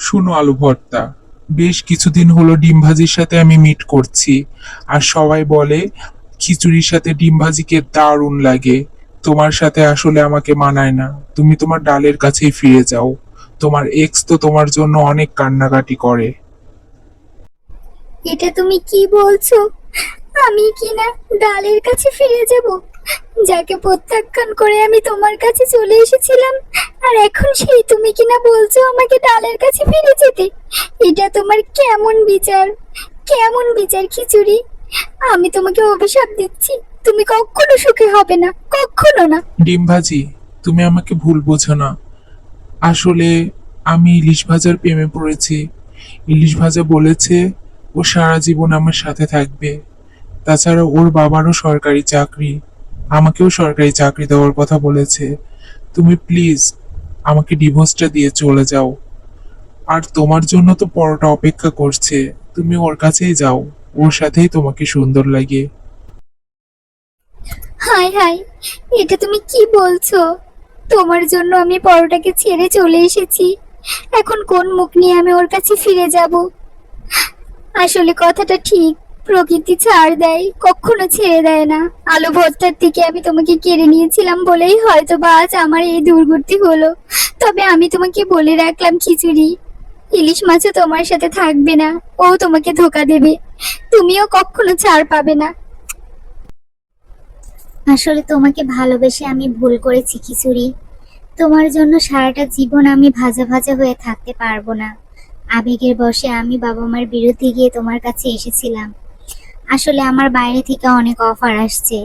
শুনো আলু ভর্তা বেশ কিছুদিন হলো ডিম ভাজির সাথে আমি মিট করছি, আর সবাই বলে খিচুড়ির সাথে ডিম ভাজিকে দারুণ লাগে। তোমার সাথে আসলে আমাকে মানায় না। তুমি তোমার ডালের কাছেই ফিরে যাও। তোমার এক্স তো তোমার জন্য অনেক কান্নাকাটি করে। এটা তুমি কি বলছো? আমি কি না ডালের কাছে ফিরে যাব? যাকে প্রত্যাখ্যান করে আমি তোমার কাছে চলে এসেছিলাম। আর এখন সেই তুমি কিনা বলছো আমাকে ডালের কাছে ফিরে যেতে। এটা তোমার কেমন বিচার? কেমন বিচার খিচুড়ি? আমি তোমাকে অভিশাপ দিচ্ছি। তুমি কখনো সুখী হবে না, কখনো না। ডিম ভাজি তুমি আমাকে ভুল বোঝো না। আসলে আমি ইলিশ ভাজার প্রেমে পড়েছি। ইলিশ ভাজা বলেছে, ও সারা জীবন আমার সাথে থাকবে। তাছাড়া ওর বাবারও সরকারি চাকরি। আমাকেও সরকারি চাকরি দেওয়ার কথা বলেছে। তুমি প্লিজ আমাকে ডিভোর্সটা দিয়ে চলে যাও। আর তোমার জন্য তো পরোটা অপেক্ষা করছে। তুমি ওর কাছেই যাও। ওর সাথেই তোমাকে সুন্দর লাগে। হাই হাই এটা তুমি কি বলছো? তোমার জন্য আমি পরোটাকে ছেড়ে চলে এসেছি। এখন কোন মুখ নিয়ে আমি ওর কাছে ফিরে যাব? আসলে কথাটা ঠিক প্রকৃতি ছাড় দেয়, কখনো ছেড়ে দেয় না। আলো ভর্তার থেকে আমি তোমাকে কেড়ে নিয়েছিলাম বলেই হয়তো বা আজ আমার এই দুর্গতি হলো। তবে আমি তোমাকে বলে রাখলাম, খিচুড়ি। ইলিশ মাছও তোমার সাথে থাকবে না, ও তোমাকে ধোকা দেবে। তুমিও কখনো ছাড় পাবে না। আসলে তোমাকে ভালোবেসে আমি ভুল করেছি, খিচুড়ি। তোমার জন্য সারাটা জীবন আমি ভাজা ভাজা হয়ে থাকতে পারব না। আবেগের বশে আমি বাবা মার বিরুদ্ধে গিয়ে তোমার কাছে এসেছিলাম। আসলে আমার বাইরে থেকে অনেক অফার আসছে।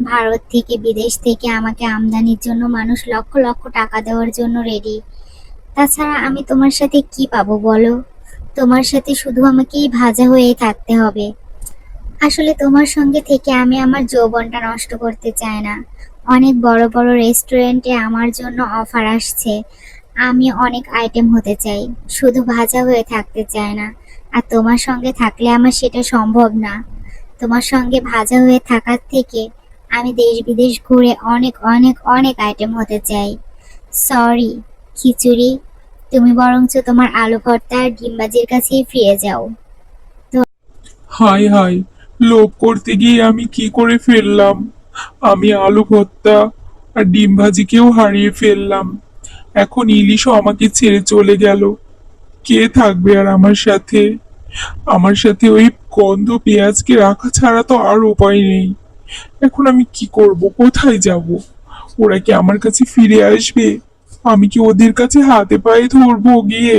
ভারত থেকে, বিদেশ থেকে আমাকে আমদানির জন্য মানুষ লক্ষ লক্ষ টাকা দেওয়ার জন্য রেডি তাছাড়া আমি তোমার সাথে কি পাবো বলো? তোমার সাথে শুধু আমাকেই ভাজা হয়েই থাকতে হবে। আসলে তোমার সঙ্গে থেকে আমি আমার যৌবনটা নষ্ট করতে চাই না। অনেক বড় বড় রেস্টুরেন্টে আমার জন্য অফার আসছে। আমি অনেক আইটেম হতে চাই। শুধু ভাজা হয়ে থাকতে চাই না। আর তোমার সঙ্গে থাকলে আমার সেটা সম্ভব না। তোমার সঙ্গে ভাজা হয়ে থাকার থেকে আমি দেশ বিদেশ ঘুরে অনেক অনেক অনেক আইটেম হতে চাই। সরি খিচুড়ি। তুমি বরঞ্চ তোমার আলু ভর্তা আর ডিমবাজির কাছেই ফিরে যাও। হাই হাই লোভ করতে গিয়ে আমি কি করে ফেললাম? আমি আলু ভর্তা আর ডিম ভাজিকেও হারিয়ে ফেললাম। এখন ইলিশও আমাকে ছেড়ে চলে গেল। কে থাকবে আর আমার সাথে? আমার সাথে ওই গন্ধ পেঁয়াজকে রাখা ছাড়া তো আর উপায় নেই। এখন আমি কি করব? কোথায় যাব? ওরা কি আমার কাছে ফিরে আসবে? আমি কি ওদের কাছে হাতে পায়ে ধরবো গিয়ে?